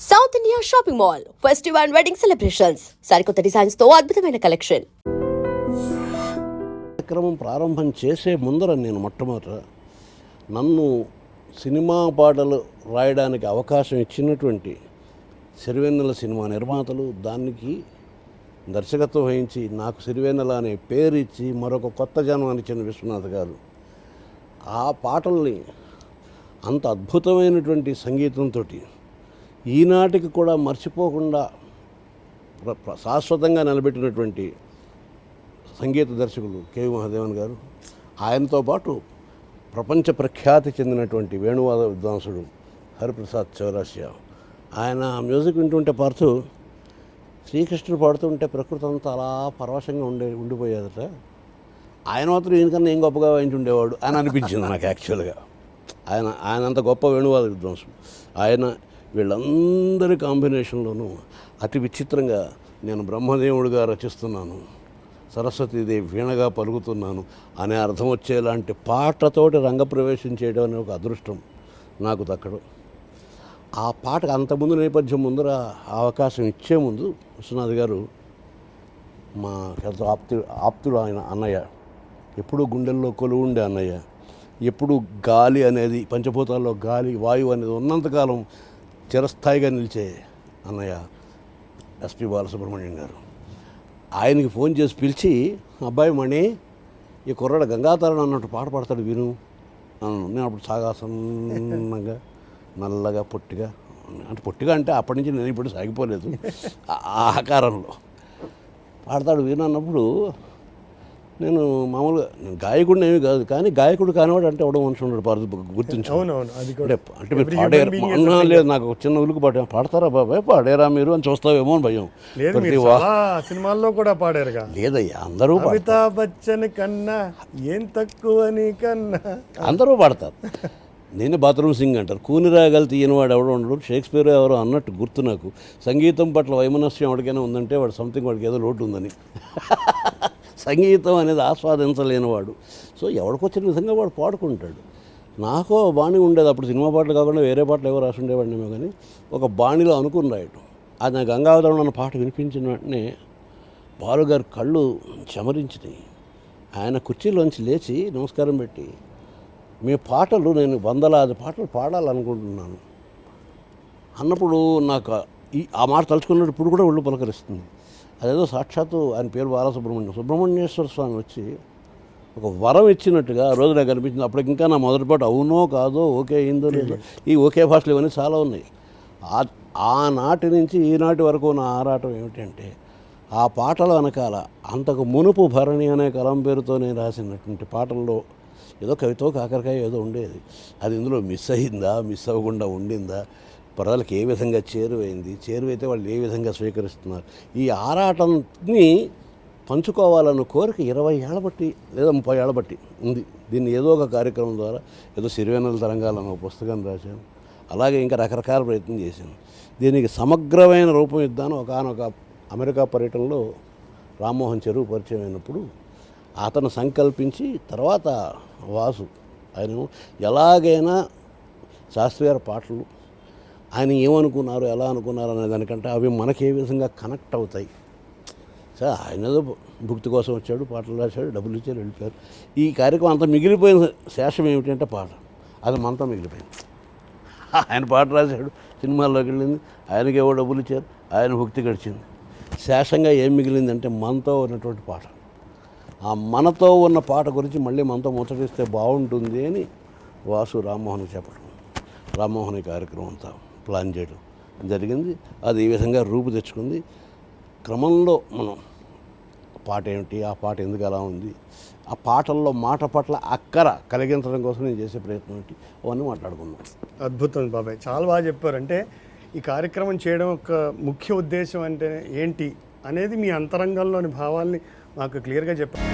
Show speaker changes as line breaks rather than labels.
South India shopping mall festive and wedding celebrations సరికొత్త డిజైన్స్తో అద్భుతమైన కలెక్షన్
కార్యక్రమం ప్రారంభం చేసే ముందర నేను మొట్టమొదట నన్ను సినిమా పాటలు రాయడానికి అవకాశం ఇచ్చినటువంటి సిరివెన్నెల సినిమా నిర్మాతలు దానికి దర్శకత్వం వహించి నాకు సిరివెన్నెల అనే పేరు ఇచ్చి మరొక కొత్త జన్మనిచ్చిన విశ్వనాథ్ గారు. ఆ పాటల్ని అంత అద్భుతమైనటువంటి సంగీతంతో ఈనాటికి కూడా మర్చిపోకుండా ప్ర- శాశ్వతంగా నిలబెట్టినటువంటి సంగీత దర్శకులు కేవి మహాదేవన్ గారు ఆయనతో పాటు ప్రపంచ ప్రఖ్యాతి చెందినటువంటి వేణువాద విద్వాంసుడు హరిప్రసాద్ చౌరాసియా ఆయన మ్యూజిక్ వింటుంటే పాడుతూ శ్రీకృష్ణుడు పాడుతుంటే ప్రకృతి అంతా అలా పరవశంగా ఉండే ఉండిపోయేదట. ఆయన మాత్రం ఈయనకన్నా ఏం గొప్పగా వాయించుండేవాడు అని అనిపించింది నాకు యాక్చువల్గా ఆయన ఆయన అంత గొప్ప వేణువాద విద్వాంసుడు. ఆయన వీళ్ళందరి కాంబినేషన్లోనూ అతి విచిత్రంగా నేను బ్రహ్మదేవుడిగా రచిస్తున్నాను. సరస్వతీదేవి వీణగా పలుకుతున్నాను అనే అర్థం వచ్చేలాంటి పాటతోటి రంగప్రవేశం చేయడం అనే ఒక అదృష్టం నాకు దక్కడం. ఆ పాటకు అంతకుముందు నేపథ్యం ముందర అవకాశం ఇచ్చే ముందు విశ్వనాథ్ గారు మా పెద్ద ఆప్తుడు ఆప్తుడు ఆయన అన్నయ్య ఎప్పుడు గుండెల్లో కొలువు ఉండే అన్నయ్య ఎప్పుడు గాలి అనేది పంచభూతాల్లో గాలి వాయువు అనేది ఉన్నంతకాలం చిరస్థాయిగా నిలిచే అన్నయ్య ఎస్పి బాలసుబ్రహ్మణ్యం గారు. ఆయనకి ఫోన్ చేసి పిలిచి అబ్బాయి మణి ఈ కుర్రాడు గంగాధరణ అన్నట్టు పాట పాడతాడు విను. అన్నాను నేను అప్పుడు సాగాసన్నగా నల్లగా పొట్టిగా అంటే పొట్టిగా అంటే అప్పటి నుంచి నేను ఇప్పుడు సాగిపోలేదు. ఆ ఆకారంలో. పాడతాడు విను అన్నప్పుడు నేను మామూలుగా నేను గాయకుడిని ఏమీ కాదు కానీ గాయకుడు కానివాడు అంటే ఎవడో మనిషి ఉన్నాడు పాడు గుర్తించు. అంటే అంటే మీరు పాడారు అన్నా లేదు నాకు చిన్న ఉలుకు పాట. పాడతారా బాబాయ్? పాడారా మీరు అని చూస్తావేమో అని భయం.
సినిమాల్లో కూడా పాడారుగా.
లేదయ్యా అందరూ
అమితాబ్ బచ్చన్ కన్నా ఏం తక్కువ కన్నా?
అందరూ పాడతారు. నేనే బాత్రూమ్ సింగ్ అంటారు. కూని రాగలు తీయనివాడు ఎవడో ఉండడు. షేక్స్పియర్ ఎవరో అన్నట్టు గుర్తు నాకు. సంగీతం పట్ల వైమనస్యం ఎవరికైనా ఉందంటే వాడు సంథింగ్ వాడికి ఏదో లోటు ఉందని. సంగీతం అనేది ఆస్వాదించలేనివాడు. సో ఎవడికొచ్చిన విధంగా వాడు పాడుకుంటాడు. నాకు బాణి ఉండేది అప్పుడు సినిమా పాటలు కాకుండా వేరే పాటలు ఎవరు రాసి ఉండేవాడినేమో కానీ ఒక బాణిలో అనుకుని రాయటం. అది నా గంగావతరణం అన్న పాట వినిపించిన వెంటనే బాలుగారి కళ్ళు చెమరించినాయి. ఆయన కుర్చీలోంచి లేచి నమస్కారం పెట్టి మీ పాటలు నేను వందలాది పాటలు పాడాలనుకుంటున్నాను. అన్నప్పుడు నాకు ఈ ఆ మాట తలుచుకున్నప్పుడు ఇప్పుడు కూడా ఒళ్ళు పలకరిస్తుంది. అదేదో సాక్షాత్తు ఆయన పేరు బాలసుబ్రహ్మణ్యం. సుబ్రహ్మణ్యేశ్వర స్వామి వచ్చి ఒక వరం ఇచ్చినట్టుగా ఆ రోజు నాకు అనిపించింది. అప్పటికి ఇంకా నా మొదటి పాట అవునో కాదో ఓకే అయిందో లేదో ఈ ఓకే భాషలు ఇవన్నీ చాలా ఉన్నాయి. ఆ ఆనాటి నుంచి ఈనాటి వరకు నా ఆరాటం ఏమిటంటే ఆ పాటల వెనకాల అంతకు మునుపు భరణి అనే కలం పేరుతో నేను రాసినటువంటి పాటల్లో ఏదో కవితో కాకరకాయ ఏదో ఉండేది. అది ఇందులో మిస్ అయిందా మిస్ అవ్వకుండా ఉండిందా? ప్రజలకు ఏ విధంగా చేరువైంది చేరువైతే వాళ్ళు ఏ విధంగా స్వీకరిస్తున్నారు? ఈ ఆరాటంని పంచుకోవాలన్న కోరిక ఇరవై ఏళ్ళ బట్టి లేదా ముప్పై ఏళ్ళ బట్టి ఉంది. దీన్ని ఏదో ఒక కార్యక్రమం ద్వారా ఏదో సిరివేనల తరంగాలను ఒక పుస్తకం రాశాను. అలాగే ఇంకా రకరకాల ప్రయత్నం చేశాను. దీనికి సమగ్రమైన రూపం ఇద్దాను. ఒకనొక అమెరికా పర్యటనలో రామ్మోహన్ చెరువు పరిచయం అయినప్పుడు అతను సంకల్పించి తర్వాత వాసు ఆయన ఎలాగైనా శాస్త్రి గారి పాటలు ఆయన ఏమనుకున్నారు ఎలా అనుకున్నారు అనే దానికంటే అవి మనకి ఏ విధంగా కనెక్ట్ అవుతాయి. సార్ ఆయన ఏదో భుక్తి కోసం వచ్చాడు పాటలు రాశాడు డబ్బులు ఇచ్చారు వెళ్ళిపోయారు. ఈ కార్యక్రమం అంతా మిగిలిపోయిన శేషం ఏమిటంటే పాట. అది మనతో మిగిలిపోయింది. ఆయన పాట రాశాడు సినిమాల్లోకి వెళ్ళింది ఆయనకి ఏవో డబ్బులు ఇచ్చారు ఆయన భుక్తి గడిచింది. శేషంగా ఏం మిగిలిందంటే మనతో ఉన్నటువంటి పాట. ఆ మనతో ఉన్న పాట గురించి మళ్ళీ మనతో ముచ్చటిస్తే బాగుంటుంది అని వాసు రామ్మోహన్ చెప్పడం. రామ్మోహన్ ఈ కార్యక్రమం అంతా. ప్లాన్ చేయడం జరిగింది. అది ఈ విధంగా రూపు తెచ్చుకుంది. క్రమంలో మనం పాట ఏమిటి ఆ పాట ఎందుకు అలా ఉంది ఆ పాటల్లో మాట పట్ల అక్కర కలిగించడం కోసం నేను చేసే ప్రయత్నం ఏంటి అవన్నీ మాట్లాడుకున్నాం
అద్భుతం బాబాయ్. చాలా బాగా చెప్పారు. అంటే ఈ కార్యక్రమం చేయడం ఒక ముఖ్య ఉద్దేశం అంటే ఏంటి అనేది మీ అంతరంగంలోని భావాల్ని మాకు క్లియర్గా చెప్పారు.